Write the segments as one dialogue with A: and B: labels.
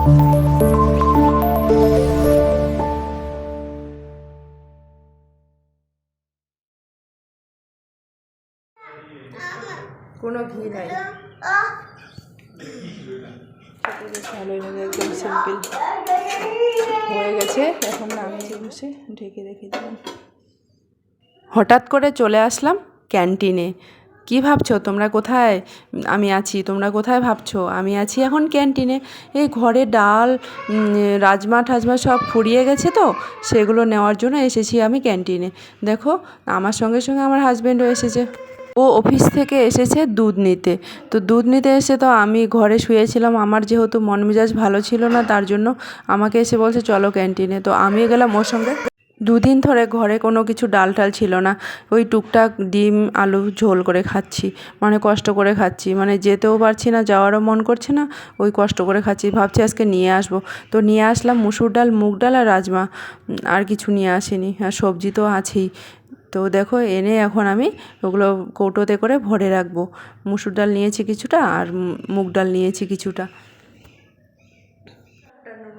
A: কোনো ঘি নাই। লাগে, একদম সিম্পল হয়ে গেছে, এখন নামিয়ে বসে, ঢেকে রেখে দিলাম। হঠাৎ করে চলে আসলাম ক্যান্টিনে। কি ভাবছ? তোমরা কোথায়? আমি আছি। তোমরা কোথায় ভাবছ? আমি আছি এখন ক্যান্টিনে। এই ঘরে ডাল রাজমা, ঠাজমা সব ফুরিয়ে গেছে তো? সেগুলো নেওয়ার জন্য এসেছি আমি ক্যান্টিনে। দেখো, আমার সঙ্গে সঙ্গে আমার হাজব্যান্ডও এসেছে। ও অফিস থেকে এসেছে দুধ নিতে। তো দুধ নিতে এসে তো আমি ঘরে শুয়েছিলাম। আমার যেহেতু মন মেজাজ ভালো ছিল না, তার জন্য আমাকে এসে বলছে, চলো ক্যান্টিনে। তো আমি গেলাম ওর সঙ্গে। দুদিন ধরে ঘরে কোনো কিছু ডাল টাল ছিল না। ওই টুকটাক ডিম, আলু ঝোল করে খাচ্ছি মানে কষ্ট করে খাচ্ছি। মানে যেতেও পারছি না, যাওয়ারও মন করছে না, ওই কষ্ট করে খাচ্ছি। ভাবছি আজকে নিয়ে আসব। তো নিয়ে আসলাম মুসুর ডাল, মুগ ডাল আর রাজমা। আর কিছু নিয়ে আসিনি। আর সবজি তো আছেই। তো দেখো, এনে এখন আমি ওগুলো কৌটোতে করে ভরে রাখব। মুসুর ডাল নিয়েছি কিছুটা আর মুগ ডাল নিয়েছি কিছুটা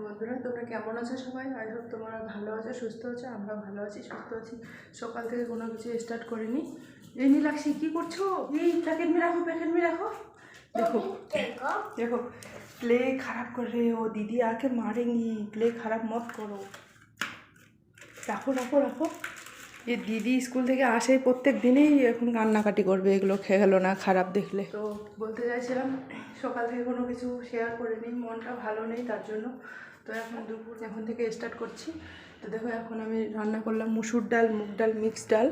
A: বন্ধুরা তোমরা কেমন আছো সবাই আই হোপ তোমরা ভালো আছো সুস্থ আছো আমরা ভালো আছি সুস্থ আছি সকাল থেকে কোনো কিছু স্টার্ট করিনি এই নীলাক্ষী কী করছো এই প্যাকেট মে রাখো প্যাকেট মে রাখো দেখো देखो प्ले खराब कर रहे हो दीदी आके मारेंगी प्ले खराब मत करो রাখো রাখো রাখো এই দিদি স্কুল থেকে আসে প্রত্যেক দিনেই এখন কান্নাকাটি করবে এগুলো খেয়ে গেলো না খারাপ দেখলে তো বলতে চাইছিলাম সকাল থেকে কোনো কিছু শেয়ার করিনি মনটা ভালো নেই তার জন্য তো এখন দুপুর, এখন থেকে স্টার্ট করছি। তো দেখো, এখন আমি রান্না করলাম মুসুর ডাল, মুগ ডাল মিক্স ডাল।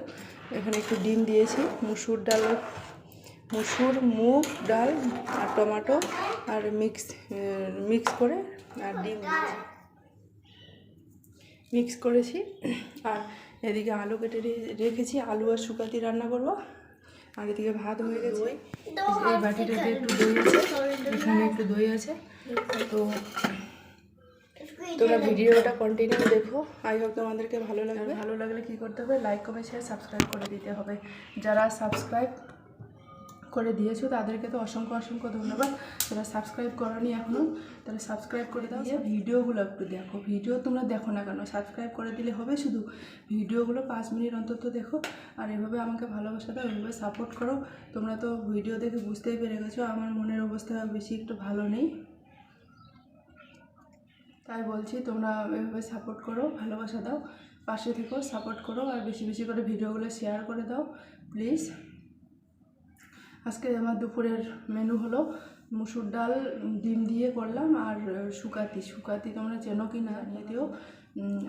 A: এখানে একটু ডিম দিয়েছি, মুসুর ডাল, মুসুর, মুগ ডাল আর টমেটো আর মিক্স মিক্স করে আর ডিম মিক্স করেছি আর এদিকে আলু কেটে রেখেছি, আলু আর শুকাতি রান্না করব। আর এদিকে ভাত হয়ে গেছে। এই বাটিটাতে একটু দই আছে, এখানে একটু দই আছে। তো তোমরা ভিডিওটা কন্টিনিউ দেখো। আই হোপ তোমাদেরকে ভালো লাগবে। ভালো লাগলে কি করতে হবে লাইক কমেন্ট শেয়ার সাবস্ক্রাইব করে দিতে হবে। যারা সাবস্ক্রাইব করে দিয়েছ তাদেরকে তো অসংখ্য অসংখ্য ধন্যবাদ। যারা সাবস্ক্রাইব করনি এখনও তাহলে সাবস্ক্রাইব করে দাও। ভিডিওগুলো একটু দেখো। ভিডিও তোমরা দেখো না কেন? সাবস্ক্রাইব করে দিলে হবে শুধু। ভিডিওগুলো পাঁচ মিনিট অন্তত দেখো। আর এভাবে আমাকে ভালোবাসা দাও এভাবে সাপোর্ট করো। তোমরা তো ভিডিও দেখে বুঝতেই পেরে গেছো। আমার মনের অবস্থা বেশি একটু ভালো নেই। তাই বলছি তোমরা এভাবে সাপোর্ট করো, ভালোবাসা দাও, পাশে থেকো সাপোর্ট করো আর বেশি বেশি করে ভিডিওগুলো শেয়ার করে দাও প্লিজ আজকে আমার দুপুরের মেনু হলো মুসুর ডাল, ডিম দিয়ে করলাম আর শুকাতি। শুকাতি তোমরা চেনো কি না দিও।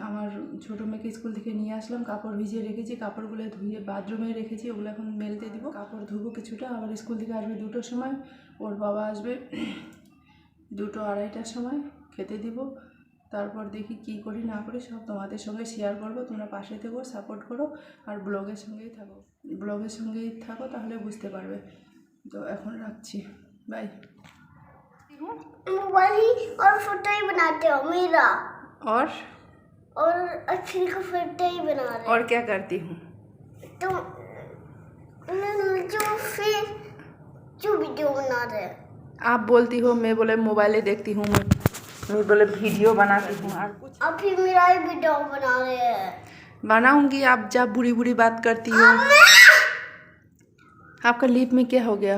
A: আমার ছোটো মেয়েকে স্কুল থেকে নিয়ে আসলাম, কাপড় ভিজিয়ে রেখেছি, কাপড়গুলো ধুয়ে বাথরুমে রেখেছি, ওগুলো এখন মেলতে দিব। কাপড় ধুবো কিছুটা, আবার স্কুল থেকে আসবে দুটোর সময়, ওর বাবা আসবে দুটো আড়াইটার সময়, খেতে দিব। তারপর দেখি কি করি না করি সব তোমাদের সঙ্গে শেয়ার করবো তোমরা পাশে থেকো সাপোর্ট করো আর ব্লগের সঙ্গেই থাকো ব্লগের সঙ্গেই থাকো তাহলে বুঝতে পারবে তো এখন রাখছি বাই
B: मोबाइल ही और फोटो ही बनाते हो मेरा
A: और
B: और अच्छी का फोटो ही बना रहे
A: और क्या करती हूँ
B: तो जो फिर जो वीडियो बना रहे हैं
A: आप बोलती हो मैं बोले मोबाइले देखती हूँ मैं मैं बोले वीडियो बनाती हूँ और कुछ
B: अब फिर मेरा ही वीडियो बना रहे हैं
A: बनाऊंगी आप जब बुरी बुरी बात करती हो आपका लिप में क्या हो गया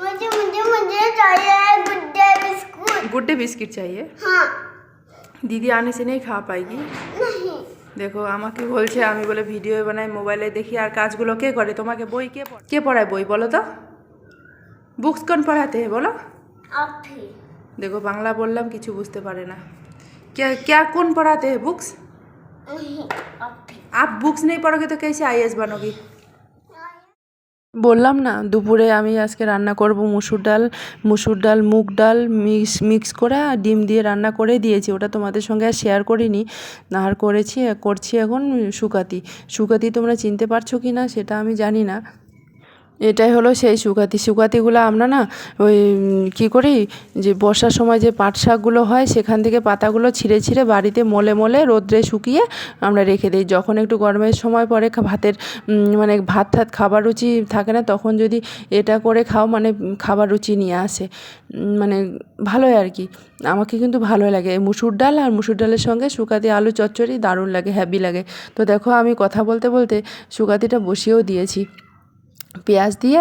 B: मुझे मुझे मुझे चाहिए गुड्डे बिस्कुट
A: गुड्डे बिस्किट चाहिए
B: हाँ
A: দিদি আনে সে নেই খাওয়া পাইগি
B: नहीं
A: দেখো আমাকে বলছে আমি বলে ভিডিও বানাই মোবাইলে দেখি আর কাজগুলো কে করে তোমাকে বই কে পড়- কে পড়ায় বই বলো তো বুকস কোন পড়াতে हैं বলো
B: अब भी
A: দেখো বাংলা বললাম কিছু বুঝতে পারে না क्या क्या कौन पढ़ाते हैं बुक्स
B: नहीं अब भी
A: आप बुक्स नहीं पढ़ोगे तो कैसे आई बनोगी বললাম না দুপুরে আমি আজকে রান্না করব মুসুর ডাল মুসুর ডাল মুগ ডাল মিক্স মিক্স করে আর ডিম দিয়ে রান্না করে দিয়েছি ওটা তোমাদের সঙ্গে আর শেয়ার করিনি আর করেছি করছি এখন শুকাতি শুকাতি তোমরা চিনতে পারছো কি না সেটা আমি জানি না এটাই হলো সেই সুকাতি সুকাতিগুলো আমরা না ওই কী করি? যে বর্ষার সময় যে পাট শাকগুলো হয়, সেখান থেকে পাতাগুলো ছিঁড়ে ছিঁড়ে বাড়িতে মলে মলে রোদ্রে শুকিয়ে আমরা রেখে দিই। যখন একটু গরমের সময় পরে ভাতের মানে ভাত ঠাত খাবার রুচি থাকে না, তখন যদি এটা করে খাও মানে খাবার রুচি নিয়ে আসে। মানে ভালোই আর কি। আমাকে কিন্তু ভালো লাগে। মুসুর ডাল আর মুসুর ডালের সঙ্গে শুকাতি আলু চচ্চড়ি দারুণ লাগে হ্যাপি লাগে। তো দেখো আমি কথা বলতে বলতে শুকাতিটা বসিয়েও দিয়েছি। পেঁয়াজ দিয়ে,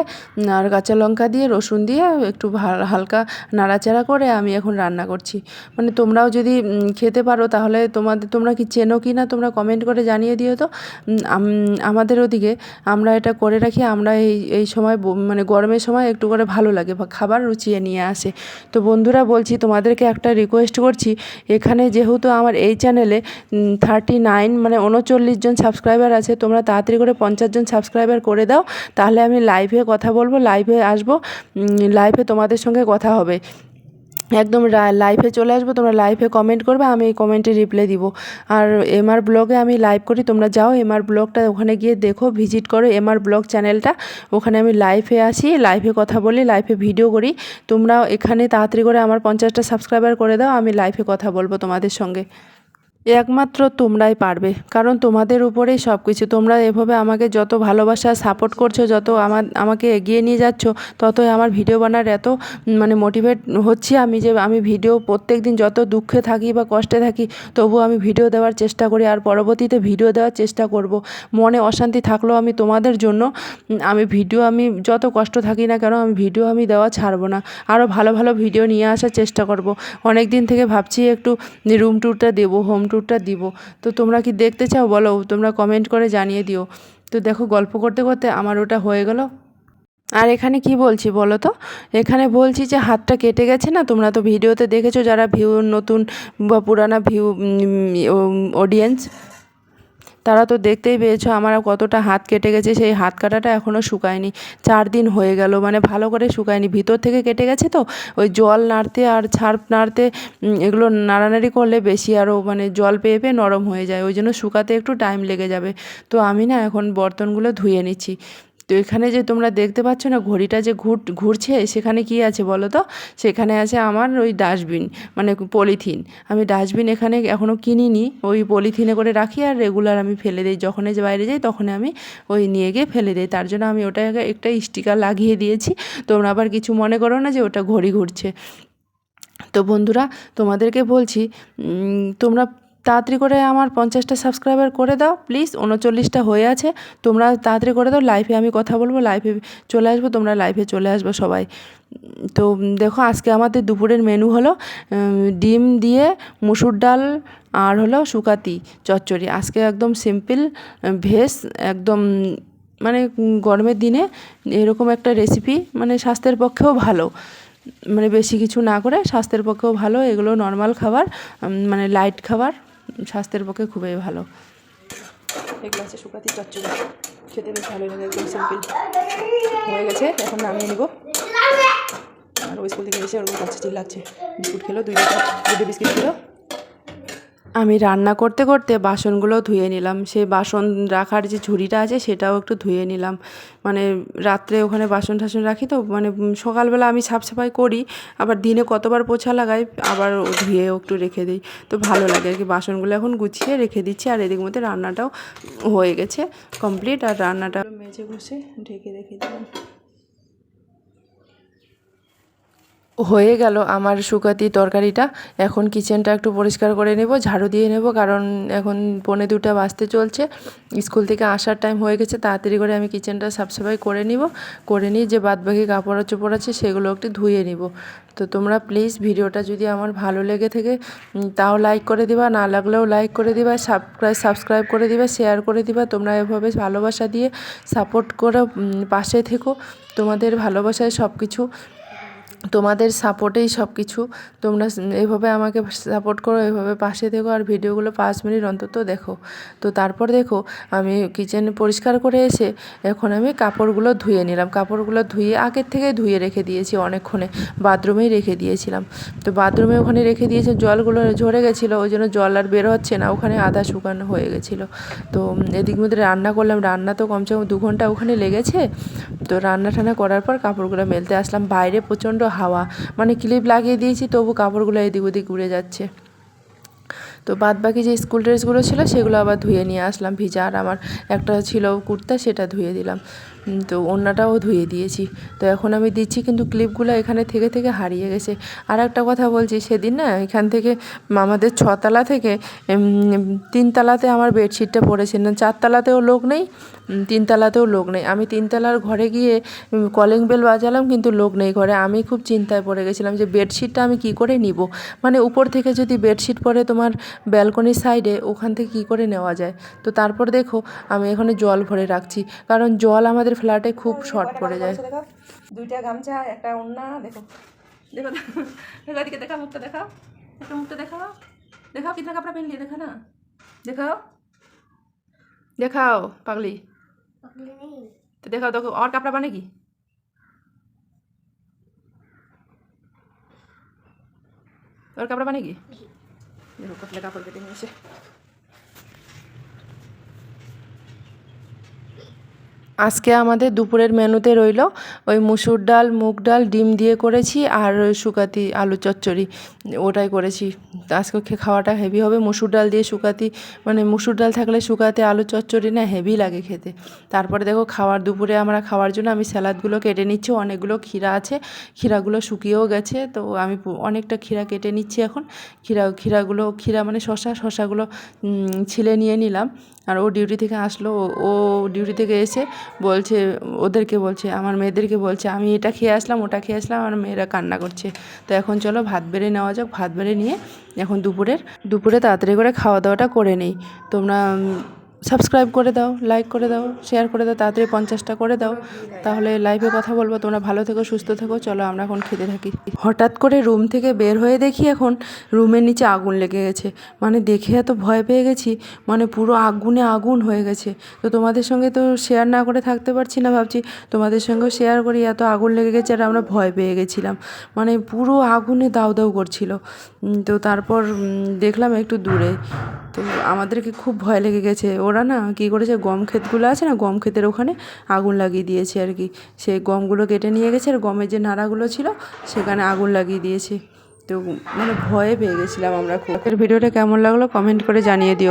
A: আর কাঁচা লঙ্কা দিয়ে, রসুন দিয়ে একটু হালকা নাড়াচাড়া করে আমি এখন রান্না করছি। মানে তোমরাও যদি খেতে পারো তাহলে তোমাদের, তোমরা কি চেনো কি না তোমরা কমেন্ট করে জানিয়ে দিও তো। আমাদের ওদিকে আমরা এটা করে রাখি, আমরা এই এই সময় মানে গরমের সময় একটু করে ভালো লাগে, বা খাবার রুচিয়ে নিয়ে আসে। তো বন্ধুরা বলছি, তোমাদেরকে একটা রিকোয়েস্ট করছি, এখানে যেহেতু আমার এই চ্যানেলে থার্টি নাইন মানে উনচল্লিশ জন সাবস্ক্রাইবার আছে, তোমরা তাড়াতাড়ি করে পঞ্চাশ জন সাবস্ক্রাইবার করে দাও, তাহলে আমি লাইভে কথা বলব লাইভে আসব লাইভে তোমাদের সঙ্গে কথা হবে। একদম লাইভে চলে আসব, তোমরা লাইভে কমেন্ট করবে, আমি এই কমেন্টে রিপ্লাই দিব। আর এমআর ব্লগে আমি লাইভ করি, তোমরা যাও এমআর ব্লগটা ওখানে গিয়ে দেখো ভিজিট করো এমআর ব্লগ চ্যানেলটা ওখানে আমি লাইভে আসি লাইভে কথা বলি লাইভে ভিডিও করি। তোমরাও এখানে তাড়াতাড়ি করে আমার পঞ্চাশটা সাবস্ক্রাইবার করে দাও, আমি লাইভে কথা বলব তোমাদের সঙ্গে। একমাত্র তোমরাই পারবে। কারণ তোমাদের উপরেই সব কিছু তোমরা এভাবে আমাকে যত ভালোবাসা সাপোর্ট করছ, যত আমার, আমাকে এগিয়ে নিয়ে যাচ্ছ, ততই আমার ভিডিও বানার এত মানে মোটিভেট হচ্ছি আমি যে আমি ভিডিও প্রত্যেক দিন যত দুঃখে থাকি বা কষ্টে থাকি তবু আমি ভিডিও দেওয়ার চেষ্টা করি আর পরবর্তীতে ভিডিও দেওয়ার চেষ্টা করব। মনে অশান্তি থাকলেও আমি তোমাদের জন্য আমি ভিডিও আমি যত কষ্ট থাকি না কেন, আমি ভিডিও আমি দেওয়া ছাড়বো না। আরও ভালো ভালো ভিডিও নিয়ে আসার চেষ্টা করব। অনেক দিন থেকে ভাবছি একটু রুম ট্যুরটা দেবো হোম ট্যুরটা দিব। তো তোমরা কি দেখতে চাও বলো, তোমরা কমেন্ট করে জানিয়ে দিও। তো দেখো গল্প করতে করতে আমার ওটা হয়ে গেল। আর এখানে কি বলছি বলো তো? এখানে বলছি যে হাতটা কেটে গেছে না, তোমরা তো ভিডিওতে দেখেছ যারা ভিউ নতুন বা পুরানা ভিউ অডিয়েন্স তারা তো দেখতেই পেয়েছ আমার কতটা হাত কেটে গেছে, সেই হাত কাটাটা এখনও শুকায়নি। চার দিন হয়ে গেল মানে ভালো করে শুকায়নি। ভিতর থেকে কেটে গেছে তো? ওই জল নাড়তে আর ছার্প নাড়তে এগুলো নাড়ানাড়ি করলে বেশি আরও মানে জল পেয়ে পেয়ে নরম হয়ে যায়। ওই জন্য শুকাতে একটু টাইম লেগে যাবে। তো আমি না এখন বর্তনগুলো ধুয়ে নিচ্ছি। তো এখানে যে তোমরা দেখতে পাচ্ছ না, ঘড়িটা যে ঘুর, ঘুরছে, সেখানে কি আছে বলো তো? সেখানে আছে আমার ওই ডাস্টবিন মানে পলিথিন। আমি ডাস্টবিন এখানে এখনও কিনিনি, ওই পলিথিনে করে রাখি আর রেগুলার আমি ফেলে দিই। যখনই যে বাইরে যাই তখন আমি ওই নিয়ে গিয়ে ফেলে দিই। তার জন্য আমি ওটা একটা স্টিকার লাগিয়ে দিয়েছি। তোমরা আবার কিছু মনে করো না যে ওটা ঘড়ি ঘুরছে। তো বন্ধুরা, তোমাদেরকে বলছি তোমরা তাড়াতাড়ি করে আমার পঞ্চাশটা সাবস্ক্রাইবার করে দাও প্লিজ উনচল্লিশটা হয়ে আছে। তোমরা তাড়াতাড়ি করে দাও লাইভে আমি কথা বলব লাইভে চলে আসব, তোমরা লাইভে চলে আসব সবাই। তো দেখো, আজকে আমাদের দুপুরের মেনু হলো ডিম দিয়ে মুসুর ডাল আর হলো শুকাতি চচ্চড়ি। আজকে একদম সিম্পল ভেজ, একদম মানে গরমের দিনে এরকম একটা রেসিপি মানে স্বাস্থ্যের পক্ষেও ভালো। মানে বেশি কিছু না করে স্বাস্থ্যের পক্ষেও ভালো, এগুলো নর্মাল খাবার মানে লাইট খাবার। স্বাস্থ্যের পক্ষে খুবই ভালো। এক গ্লাসে শুকাতি চচ্চড়ি। খেতে বেশ ভালো লাগে একদম সিম্পল হয়ে গেছে এখন নামিয়ে নিব। আর ওই স্কুল থেকে এসে ওরকম কাছে চিল্লাচ্ছে বিস্কুট খেলো দুই দুটো বিস্কিট খেলো। আমি রান্না করতে করতে বাসনগুলো ধুয়ে নিলাম। সেই বাসন রাখার যে ঝুড়িটা আছে, সেটাও একটু ধুয়ে নিলাম। মানে রাত্রে ওখানে বাসন টাসন রাখি তো মানে সকালবেলা আমি সাফ সাফাই করি, আবার দিনে কতবার পোছা লাগাই, আবার ধুয়েও একটু রেখে দিই। তো ভালো লাগে আর কি, বাসনগুলো এখন গুছিয়ে রেখে দিচ্ছি আর এদিক মধ্যে রান্নাটাও হয়ে গেছে কমপ্লিট। আর রান্নাটা মেজে ঘষে ঢেকে রেখে দিলাম। হয়ে গেল আমার শুকাতি তরকারিটা। এখন কিচেনটা একটু পরিষ্কার করে নেব, ঝাড়ু দিয়ে নেব, কারণ এখন পৌনে দুটা বাজতে চলছে। স্কুল থেকে আসার টাইম হয়ে গেছে, তাড়াতাড়ি করে আমি কিচেনটা সাফসাফাই করে নিব। করে নিয়ে যে বাদবাকি কাপড় চোপড় আছে, সেগুলো একটু ধুয়ে নিব। তো তোমরা প্লিজ ভিডিওটা যদি আমার ভালো লেগে থাকে তাও লাইক করে দিবা, না লাগলেও লাইক করে দিবা সাবস্ক্রাইব সাবস্ক্রাইব করে দিবা শেয়ার করে দিবা। তোমরা এভাবে ভালোবাসা দিয়ে সাপোর্ট করে পাশে থেকো। তোমাদের ভালোবাসায় সব কিছু তোমাদের সাপোর্টেই সব কিছু তোমরা এভাবে আমাকে সাপোর্ট করো, এভাবে পাশে দেখো আর ভিডিওগুলো পাঁচ মিনিট অন্তত দেখো। তো তারপর দেখো, আমি কিচেন পরিষ্কার করে এসে এখন আমি কাপড়গুলো ধুয়ে নিলাম। কাপড়গুলো ধুয়ে আগের থেকে ধুয়ে রেখে দিয়েছি অনেকক্ষণে। বাথরুমেই রেখে দিয়েছিলাম। তো বাথরুমে ওখানে রেখে দিয়েছে, জলগুলো ঝরে গেছিল, ওই জন্য জল আর বের হচ্ছে না, ওখানে আধা শুকানো হয়ে গেছিল। তো এদিক মধ্যে রান্না করলাম, রান্না তো কমসে কম দু ঘণ্টা ওখানে লেগেছে। তো রান্না টান্না করার পর কাপড়গুলো মেলতে আসলাম। বাইরে প্রচণ্ড হাওয়া। মানে ক্লিপ লাগিয়ে দিয়েছি, তবু কাপড়গুলো এদিক ওদিক উড়ে যাচ্ছে। তো বাদ বাকি যে স্কুল ড্রেসগুলো ছিল, সেগুলো আবার ধুয়ে নিয়ে আসলাম। ভিজা আর আমার একটা ছিল কুর্তা, সেটা ধুয়ে দিলাম। তো অন্যটাও ধুয়ে দিয়েছি। তো এখন আমি দিচ্ছি কিন্তু ক্লিপগুলো এখানে থেকে থেকে হারিয়ে গেছে। আর একটা কথা বলছি, সেদিন না এখান থেকে আমাদের ছতলা থেকে তিনতলাতে আমার বেডশিটটা পড়েছে। না, চারতলাতেও লোক নেই তিনতলাতেও লোক নেই। আমি তিনতলার ঘরে গিয়ে কলিং বেল বাজালাম কিন্তু লোক নেই ঘরে। আমি খুব চিন্তায় পড়ে গেছিলাম যে বেডশিটটা আমি কি করে নিব? মানে উপর থেকে যদি বেডশিট পরে তোমার ব্যালকনির সাইডে ওখান থেকে কী করে নেওয়া যায়? তো তারপর দেখো, আমি এখানে জল ভরে রাখছি। কারণ জল আমাদের আমাদের ফ্ল্যাটে খুব শর্ট পড়ে যায়।
C: দুইটা গামছা একটা ওড়না দেখো। দেখো এদিকে দেখা মুখটা দেখাও একটু মুখটা দেখাও। দেখাও কিনা কাপড়া পেন দেখা না। দেখাও।
A: দেখাও পাগলি।
B: তো
A: দেখাও দেখো আর কাপড়া বানে কি? ওর কাপড়া বানাই কি? দেখো कापड़ কাপড় देंगे इसे আজকে আমাদের দুপুরের মেনুতে রইল ওই মুসুর ডাল, মুগ ডাল, ডিম দিয়ে করেছি আর শুকাতি আলু চচ্চড়ি। ওটাই করেছি। আজকে খাওয়াটা হেভি হবে। মুসুর ডাল দিয়ে শুকাতি মানে মুসুর ডাল থাকলে শুকাতে আলু চচ্চড়ি না হেভি লাগে খেতে। তারপরে দেখো খাওয়ার, দুপুরে আমরা খাওয়ার জন্য আমি স্যালাদগুলো কেটে নিচ্ছি। অনেকগুলো ক্ষীরা আছে। ক্ষীরাগুলো শুকিয়েও গেছে। তো আমি অনেকটা ক্ষীরা কেটে নিচ্ছি এখন। ক্ষীরা ক্ষীরাগুলো ক্ষীরা মানে শশা শশাগুলো ছিলে নিয়ে নিলাম। আর ও ডিউটি থেকে আসলো, ও- ডিউটি থেকে এসে বলছে, ওদেরকে বলছে, আমার মেয়েদেরকে বলছে, আমি এটা খেয়ে আসলাম, ওটা খেয়ে আসলাম, আমার মেয়েরা কান্না করছে। তো এখন চলো ভাত বেড়ে নেওয়া যাক, ভাত বেড়ে নিয়ে এখন দুপুরের, দুপুরে তাড়াতাড়ি করে খাওয়া দাওয়াটা করে নেই। তোমরা সাবস্ক্রাইব করে দাও লাইক করে দাও শেয়ার করে দাও, তাড়াতাড়ি পঞ্চাশটা করে দাও। তাহলে লাইভে কথা বলব, তোমরা ভালো থেকো, সুস্থ থেকো, চলো আমরা এখন খেতে থাকি। হঠাৎ করে রুম থেকে বের হয়ে দেখি এখন রুমের নিচে আগুন লেগে গেছে। মানে দেখে এত ভয় পেয়ে গেছি মানে পুরো আগুনে আগুন হয়ে গেছে। তো তোমাদের সঙ্গে তো শেয়ার না করে থাকতে পারছি না ভাবছি, তোমাদের সঙ্গেও শেয়ার করি, এত আগুন লেগে গেছে আর আমরা ভয় পেয়ে গেছিলাম। মানে পুরো আগুনে দাউ দাউ করছিল। তো তারপর দেখলাম একটু দূরে। তো আমাদেরকে খুব ভয় লেগে গেছে, ওরা না কী করেছে, গম ক্ষেতগুলো আছে না, গম ক্ষেতের ওখানে আগুন লাগিয়ে দিয়েছে আর কি। সে গমগুলো কেটে নিয়ে গেছে আর গমের যে নাড়াগুলো ছিল, সেখানে আগুন লাগিয়ে দিয়েছে। তো মানে ভয়ে পেয়ে গেছিলাম আমরা খুব। ভিডিওটা কেমন লাগল কমেন্ট করে জানিয়ে দিও।